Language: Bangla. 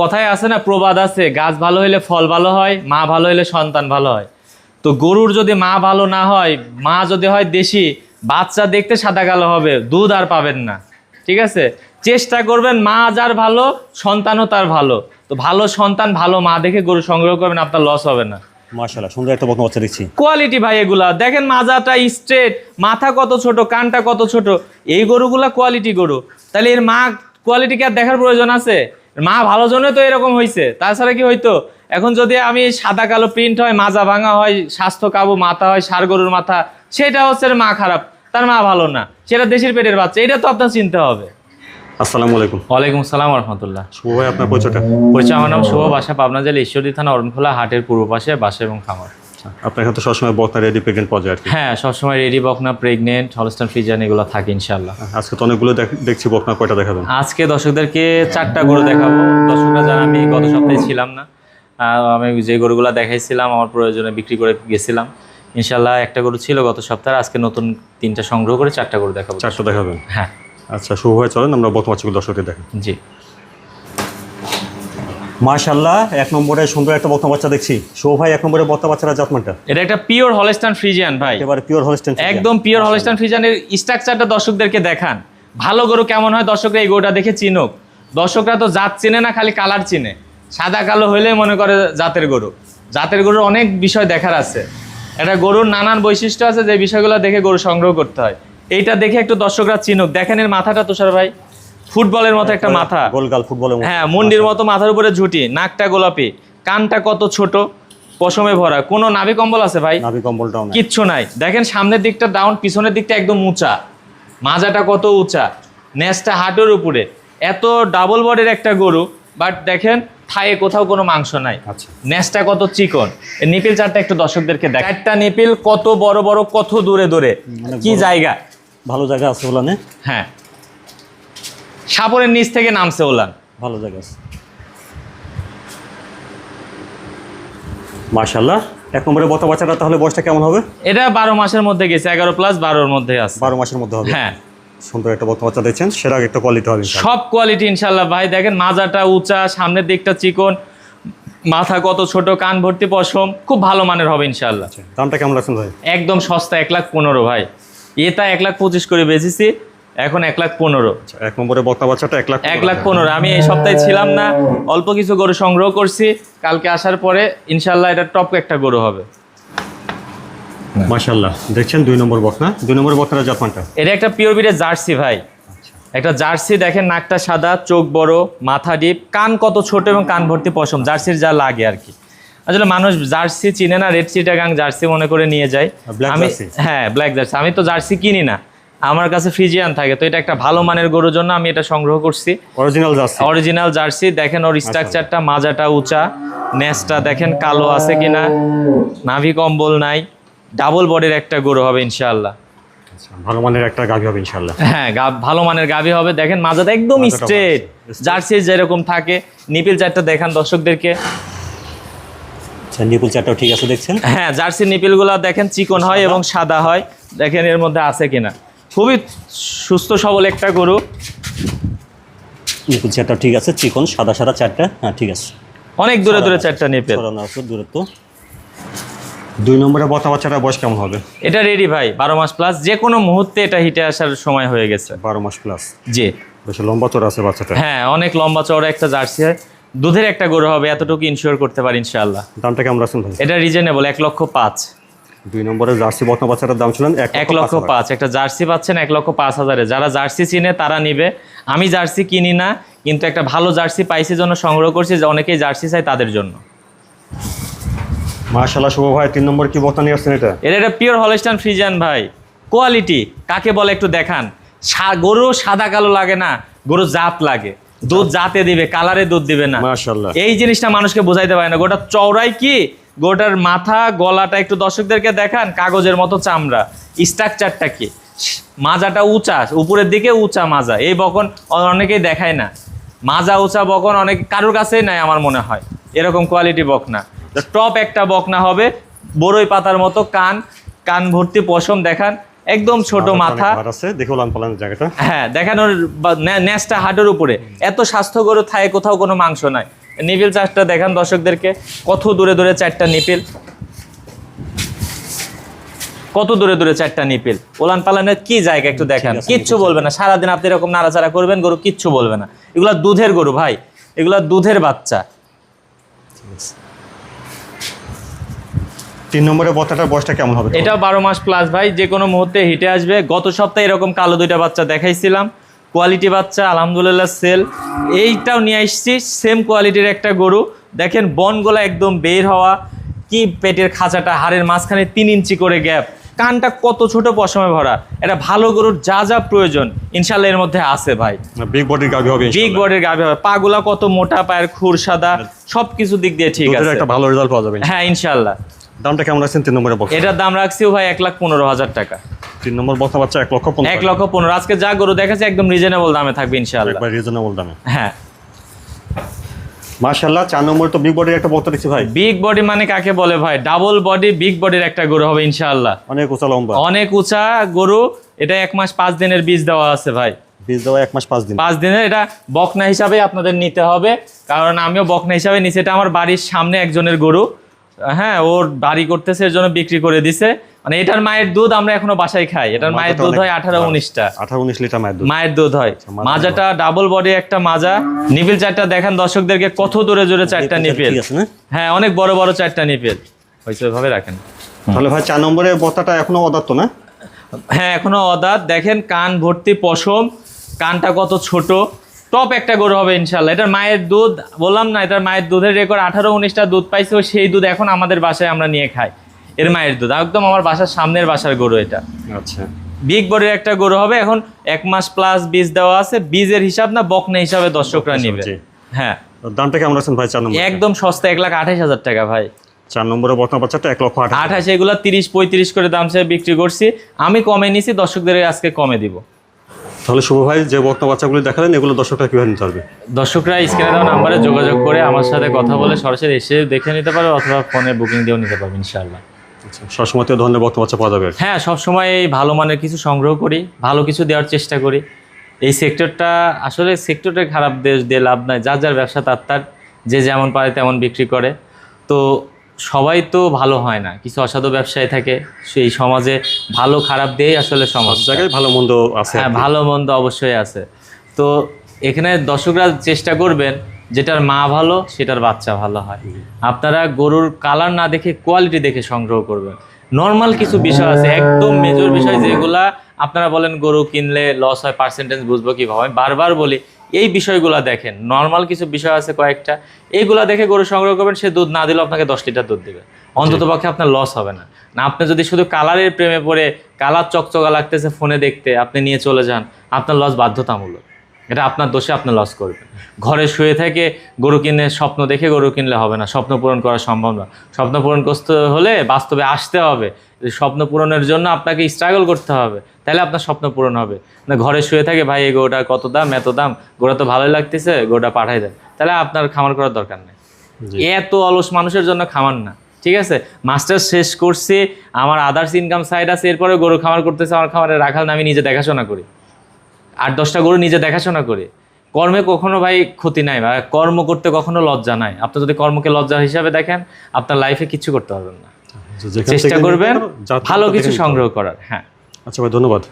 কথায় আছে না প্রবাদ আছে গাছ ভালো হলে ফল ভালো হয় মা ভালো হলে সন্তান ভালো হয়। তো গরুর যদি মা ভালো না হয় মা যদি হয় দেশি বাচ্চা দেখতে সাদা কালো হবে দুধ আর পাবেন না। ঠিক আছে? চেষ্টা করবেন মা যার ভালো সন্তানও তার ভালো। তো ভালো সন্তান ভালো মা দেখে গরু সংগ্রহ করবেন আপনার লস হবে না। মাশাল্লাহ সুন্দর একটা বকনা বাচ্চা দেখছি। কোয়ালিটি ভাই এগুলা। দেখেন মাজাটা স্ট্রেট মাথা কত ছোট কানটা কত ছোট। এই গরুগুলা কোয়ালিটি গরু। তাহলে এর মা কোয়ালিটি কি আর দেখার প্রয়োজন আছে? মা ভালো জন্য তো এরকম হয়েছে তাছাড়া কি হইতো? এখন যদি আমি সাদা কালো প্রিন্ট হয় মাজা ভাঙা হয় স্বাস্থ্য কাবু মাথা হয় সার গরুর মাথা সেটা হচ্ছে মা খারাপ তার মা ভালো না। সেটা দেশের পেটের বাচ্চা এটা তো আপনার চিনতে হবে। আসসালামু আলাইকুম। ওয়ালাইকুম আসসালাম রহমতুল্লাহ। শুভ ভাই আপনার পরিচয়টা? পরিচয় আমার নাম শুভ বাসা পাবনা জেলা ঈশ্বরদী থানা অরণখোলা হাটের পূর্ব পাশে বাসা এবং খামার। আপনার এখানে তো সবসময় বকনা রেডি প্রেগনেন্ট পাওয়া যায় আর কি। হ্যাঁ সবসময় রেডি বকনা প্রেগনেন্ট হলস্টান ফ্রিজান এগুলো থাকে ইনশাল্লাহ আজকে তো অনেকগুলো দেখছি বকনা কয়টা দেখাবেন? আজকে দর্শকদেরকে চারটা গরু দেখাবো। দর্শকরা জানা আমি গত সপ্তাহে ছিলাম না আমি যে গরুগুলো দেখাইছিলাম আমার প্রয়োজনে বিক্রি করে গেছিলাম। ইনশাল্লাহ একটা গরু ছিল গত সপ্তাহে আজকে নতুন তিনটা সংগ্রহ করে চারটা গরু দেখাবো। চারটা দেখাবেন? হ্যাঁ। আচ্ছা শুভ ভাই চলেন আমরা বাচ্চাগুলো দর্শকদের দেখেন জি। মাশাল্লাহ এক নম্বরে সুন্দর একটা বকনা বাচ্চা দেখছি। শুভ ভাই এক নম্বরে বকনা বাচ্চারা জাতমানটা। এটা একটা পিওর হলস্টান ফ্রিজিয়ান ভাই। এবারে পিওর হলস্টেন একদম পিওর হলস্টান ফ্রিজিয়ানের স্ট্রাকচারটা দর্শকদেরকে দেখান। ভালো গরু কেমন হয় দর্শকরা এই গরুটা দেখে চিনুক। দর্শকরা তো জাত চিনে না খালি কালার চিনে। সাদা কালো হলে মনে করে জাতের গরু। জাতের গরুর অনেক বিষয় দেখার আছে। এটা গরুর নানান বৈশিষ্ট্য আছে যে বিষয়গুলো দেখে গরু সংগ্রহ করতে হয়। এইটা দেখে একটু দর্শকরা চিনুক। দেখেন এর মাথাটা তুষার ভাই। ফুটবলের মতো একটা মাথা। গোলগাল ফুটবলের হ্যাঁ মন্ডির মতো মাথার উপরে ঝুটি নাকটা গোলাপি কানটা কত ছোট পশমে ভরা। কোনো নাভি কম্বল আছে ভাই? নাভি কম্বলটাও নাই। কিচ্ছু নাই। দেখেন সামনের দিকটা ডাউন পিছনের দিকটা একদম উঁচা। মাজাটা কত উঁচা। নেসটা হাটের উপরে। এত ডাবল বডির একটা গরু বাট দেখেন থায়ে কোথাও কোনো মাংস নাই। আচ্ছা। নেসটা কত চিকন। এই নিপিল চারটা একটু দর্শকদেরকে দেখ। চারটা নিপিল কত বড় বড় কত দূরে দূরে। কি জায়গা। ভালো জায়গা আছে ওলানে হ্যাঁ। সাপরের নিচ থেকে নামছে ওলান। ভালো জায়গা আছে। মাশাল্লাহ এক নম্বরে বকনা বাচ্চাটা তাহলে বয়সটা কেমন হবে? এটা বারো মাসের মধ্যে গেছে এগারো প্লাস বারোর মধ্যে আছে। বারো মাসের মধ্যে হবে। হ্যাঁ। সুন্দর একটা বকনা বাচ্চা দেখছেন সেরা একটা কোয়ালিটি হবে সব কোয়ালিটি ইনশাল্লাহ ভাই দেখেন মাজাটা উঁচা সামনের দিকটা চিকন মাথা কত ছোট কান ভর্তি পশম খুব ভালো মানের হবে ইনশাল্লাহ দামটা কেমন রাখছেন ভাই? একদম সস্তা এক লাখ পনেরো ভাই। এটা এক লাখ পঁচিশ করে বেচেছি। এখন এক লাখ পনেরো। আচ্ছা, এক নম্বরে বক্তা বাচ্চাটা এক লাখ এক লাখ পনেরো। আমি এই সপ্তাহে ছিলাম না অল্প কিছু গরু সংগ্রহ করছি। কালকে আসার পরে ইনশাল্লাহ এটা টপ একটা গরু হবে। মাশাল্লাহ দেখছেন দুই নম্বর বকনা দুই নম্বর বকনাটা জাতমানটা? এটা একটা পিওর বিটের জার্সি ভাই। একটা জার্সি দেখেন নাকটা সাদা চোখ বড় মাথা ডিপ কান কত ছোট এবং কান ভর্তি পশম। জার্সির যা লাগে আর কি। আসলে মানুষ জার্সি চিনে না রেড চিটাগাং জার্সি মনে করে নিয়ে যায়। আমি হ্যাঁ ব্ল্যাক জার্সি। আমি তো জার্সি কিনি না। আমার কাছে ফ্রিজিয়ান থাকে তো এটা একটা ভালো মানের গরুর জন্য আমি এটা সংগ্রহ করছি। Original jersey. অরিজিনাল জার্সি দেখেন ওর স্ট্রাকচারটা মাজাটা উঁচা নেসটা দেখেন কালো আছে কিনা। নাভি কম্বল নাই ডাবল বডির একটা গরু হবে ইনশাআল্লাহ। আচ্ছা, ভালো মানের একটা গাভি হবে ইনশাল্লাহ হ্যাঁ ভালো মানের গাভী হবে। দেখেন মাজাটা একদম স্ট্রেট জার্সি যেরকম থাকে নিপিল চারটা দেখান দর্শকদেরকে। আচ্ছা নিপুল চারটাও ঠিক আছে দেখছেন? হ্যাঁ জার্সি নিপিলগুলো দেখেন চিকন হয় এবং সাদা হয়। দেখেন এর মধ্যে আছে কিনা। খুবই সুস্থ সবল একটা গরু। চারটাও ঠিক আছে চিকন সাদা সাদা চারটা। হ্যাঁ ঠিক আছে। অনেক দূরে দূরে চারটা আছে দূরত্ব। দুই নম্বরে বকনা বাচ্চাটা বয়স কেমন হবে? এটা রেডি ভাই বারো মাস প্লাস যে কোনো মুহূর্তে এটা হিটে আসার সময় হয়ে গেছে। বারো মাস প্লাস জি। বেশ লম্বা চড়া আছে বাচ্চাটা। হ্যাঁ অনেক লম্বা চওড়া একটা জার্সি হয়। দুধের একটা গরু হবে এতটুকু ইনশিওর করতে পারি ইনশাআল্লাহ। দামটা কেমন রাখছেন ভাই? এটা রিজনেবল এক লক্ষ পাঁচ। দুই নম্বরে জার্সি বকনা বাচ্চাটার দাম ছিলেন এক লক্ষ পাঁচ একটা জার্সি পাচ্ছেন এক লক্ষ পাঁচ হাজারে। যারা জার্সি চিনে তারা নিবে। আমি জার্সি কিনি না কিন্তু একটা ভালো জার্সি পাইছি জন্য সংগ্রহ করছি যে অনেকেই জার্সি চাই তাদের জন্য। মাশাল্লাহ শুভ ভাই তিন নম্বর কি বকনা নিয়ে আসছেন এটা? এটা একটা পিওর হলস্টান ফ্রিজিয়ান ভাই। কোয়ালিটি কাকে বলে একটু দেখান। গরু সাদা কালো লাগে না গরু জাত লাগে। দুধ জাতে দিবে কালারে দুধ দিবে না। মাশাল্লাহ এই জিনিসটা মানুষকে বোঝাইতে পারে না। গোটা চওড়াই কি? গোটার মাথা গলাটা একটু দর্শকদেরকে দেখান কাগজের মতো চামড়া। স্ট্রাকচারটা কি? মাজাটা উঁচা উপরের দিকে উঁচা মাজা। এই বকন অনেকেই দেখায় না। মাজা উঁচা বকন অনেক কারোর কাছেই নাই আমার মনে হয়। এরকম কোয়ালিটি বকনা টপ একটা বকনা হবে। বড়ই পাতার মতো কান। কান ভর্তি পশম দেখান। একদম ছোট মাথা। হ্যাঁ দেখানোর ন্যাসটা হাটের উপরে। এত স্বাস্থ্য গরু থায় কোথাও কোনো মাংস নাই। নিপিল চাষটা দেখান দর্শকদেরকে। কত দূরে দূরে চারটা নিপিল? কত দূরে দূরে চারটা নিপিল? ওলান পালানের কি জায়গা একটু দেখান? কিচ্ছু বলবে না। সারাদিন আপনি এরকম নাড়াচাড়া করবেন গরু কিচ্ছু বলবে না। এগুলা দুধের গরু ভাই। এগুলা দুধের বাচ্চা। তিন নম্বরের বত্তাটার বয়সটা কেমন হবে? এটা বারো মাস প্লাস ভাই। যে কোনো মুহূর্তে হিটে আসবে। গত সপ্তাহে এরকম কালো দুইটা বাচ্চা দেখাইছিলাম। কোয়ালিটি বাচ্চা আলহামদুলিল্লাহ সেল। এইটাও নিয়ে আসছি সেম কোয়ালিটির একটা গরু। দেখেন বনগোলা একদম বের হওয়া কি পেটের খাঁচাটা হাড়ের মাঝখানে তিন ইঞ্চি করে গ্যাপ। কানটা কত ছোট পশমে ভরা। এটা ভালো গরুর যা যা প্রয়োজন ইনশাল্লাহ এর মধ্যে আছে ভাই। বিগ বডির গাভি হবে বিগ। বডির গাভি হবে। পাগুলা কত মোটা পায়ের খুর সাদা সব কিছু দিক দিয়ে ঠিক আছে। একটা ভালো রেজাল্ট পাওয়া যাবে। হ্যাঁ ইনশাল্লাহ। দামটা কেমন রাখছেন তিন নম্বরের বক্স এটার দাম রাখছিও ভাই এক লাখ পনেরো হাজার টাকা। তিন নম্বর বক্তা বাচ্চা এক লক্ষ এক লক্ষ পনেরো। আজকে যা গরু দেখাচ্ছে একদম রিজনেবল দামে থাকবে ইনশাআল্লাহ। রিজনেবল দামে। হ্যাঁ। মাশাআল্লাহ চার নম্বর তো বিগ বডির একটা বক্তা দেখছি ভাই। বিগ বডি মানে কাকে বলে ভাই? ডাবল বডি বিগ বডির একটা গরু হবে ইনশাআল্লাহ। অনেক উঁচা লম্বা। অনেক উঁচা গরু এটা এক মাস পাঁচ দিনের বীজ দেওয়া আছে ভাই। বীজ দেওয়া এক মাস পাঁচ দিন। পাঁচ দিনের এটা বকনা হিসাবে আপনাদের নিতে হবে। কারণ আমিও বকনা হিসাবে নিছি এটা আমার বাড়ির সামনে একজনের গরু। হ্যাঁ ওর বাড়ি করতেছে এর জন্য বিক্রি করে দিছে। মানে এটার মায়ের দুধ আমরা এখনও বাসায় খাই। এটার মায়ের দুধ হয় আঠারো উনিশটা। আঠারো উনিশ লিটার মায়ের দুধ। মায়ের দুধ হয়। মাজাটা ডাবল বডি একটা মাজা। নিপিল চারটা দেখান দর্শকদেরকে কত দূরে জোরে চারটা নিপিল। হ্যাঁ অনেক বড় বড় চারটা নিপিল। ওইভাবে রাখেন। তাহলে ভাই চার নম্বরের বত্তাটা এখনও অদাত্ত না? হ্যাঁ এখনও অদাঁত দেখেন কান ভর্তি পশম। কানটা কত ছোট। টপ একটা গরু হবে ইনশাল্লাহ এটার মায়ের দুধ বললাম না এটার মায়ের দুধের রেকর্ড আঠারো উনিশটা দুধ পাইছে। সেই দুধ এখন আমাদের বাসায় আমরা নিয়ে খাই। এর মায়ের দুধ। একদম আমার বাসার সামনের বাসার গরু এটা। আচ্ছা। বিগ বডির একটা গরু হবে এখন এক মাস প্লাস বীজ দেওয়া আছে। বীজের হিসাব না বকনে হিসাবে দর্শকরা নিবে। জি। হ্যাঁ। দামটা কেমন রাখছেন ভাই চার নম্বর একদম সস্তা এক লাখ আঠাশ হাজার টাকা ভাই। চার নম্বরের বর্তমান বাচ্চাটা এক লক্ষ আঠাশ এগুলো তিরিশ পঁয়ত্রিশ করে দাম সে বিক্রি করছি। আমি কমে নিছি দর্শকদের আজকে কমে দিব। তাহলে শুভ ভাই যে বর্তমান বাচ্চাগুলি দেখালেন এগুলো দর্শকরা কীভাবে নিতে পারবে? দর্শকরা স্ক্রিনে দেওয়া নাম্বারে যোগাযোগ করে আমার সাথে কথা বলে সরাসরি এসে দেখে নিতে পারবে অথবা ফোনে বুকিং দিয়েও নিতে পারবে ইনশাআল্লাহ। আচ্ছা সবসময় তো ধরনের বর্তমান বাচ্চা পাওয়া যাবে হ্যাঁ সবসময় ভালো মানের কিছু সংগ্রহ করি ভালো কিছু দেওয়ার চেষ্টা করি। এই সেক্টরটা আসলে সেক্টরটা খারাপ দেশ দিয়ে লাভ নাই যার যার ব্যবসা তার তার যে যেমন পারে তেমন বিক্রি করে। তো সবাই তো ভালো হয় না কিছু অসাধু ব্যবসায়ী থাকে সেই সমাজে ভালো খারাপ দিয়েই আসলে সমাজ জায়গায় ভালো মন্দ আছে হ্যাঁ ভালো মন্দ অবশ্যই আছে। তো এখানে দর্শকরা চেষ্টা করবেন যেটার মা ভালো সেটার বাচ্চা ভালো হয়। আপনারা গরুর কালার না দেখে কোয়ালিটি দেখে সংগ্রহ করবেন। নর্মাল কিছু বিষয় আছে একদম মেজর বিষয় যেগুলা আপনারা বলেন গরু কিনলে লস হয় পার্সেন্টেজ বুঝব কীভাবে। আমি বারবার বলি এই বিষয়গুলো দেখেন। নর্মাল কিছু বিষয় আছে কয়েকটা। এইগুলা দেখে গরু সংগ্রহ করবেন সে দুধ না দিলেও আপনাকে দশ লিটার দুধ দেবে। অন্তত পক্ষে আপনার লস হবে না। না আপনি যদি শুধু কালারের প্রেমে পড়ে কালার চকচকা লাগতেছে ফোনে দেখতে আপনি নিয়ে চলে যান আপনার লস বাধ্যতামূলক। এটা আপনার দোষে আপনি লস করবেন। ঘরে শুয়ে থেকে গরু কিনে স্বপ্ন দেখে গরু কিনলে হবে না স্বপ্ন পূরণ করা সম্ভব না। স্বপ্ন পূরণ করতে হলে বাস্তবে আসতে হবে। স্বপ্ন পূরণের জন্য আপনাকে স্ট্রাগল করতে হবে। তাহলে আপনার স্বপ্ন পূরণ হবে। না ঘরে শুয়ে থাকে ভাই এই গরুটার কত দাম এত দাম গরুটা তো ভালোই লাগতেছে গরুটা পাঠাই দেন। তাহলে আপনার খামার করার দরকার নেই। এত অলস মানুষের জন্য খামার না ঠিক আছে? মাস্টার শেষ করছি আমার আদার্স ইনকাম সাইড আছে এরপরে গরু খামার করতেছে আমার খামারে রাখাল না আমি নিজে দেখাশোনা করি। আট দশটা গরু নিজে দেখাশোনা করে। কর্মে কখনো ভাই ক্ষতি নাই বা কর্ম করতে কখনো লজ্জা নাই। আপনি যদি কর্মকে লজ্জা হিসাবে দেখেন আপনার লাইফে কিছু করতে পারবেন না। চেষ্টা করবেন ভালো কিছু সংগ্রহ করার হ্যাঁ। আচ্ছা ভাই ধন্যবাদ।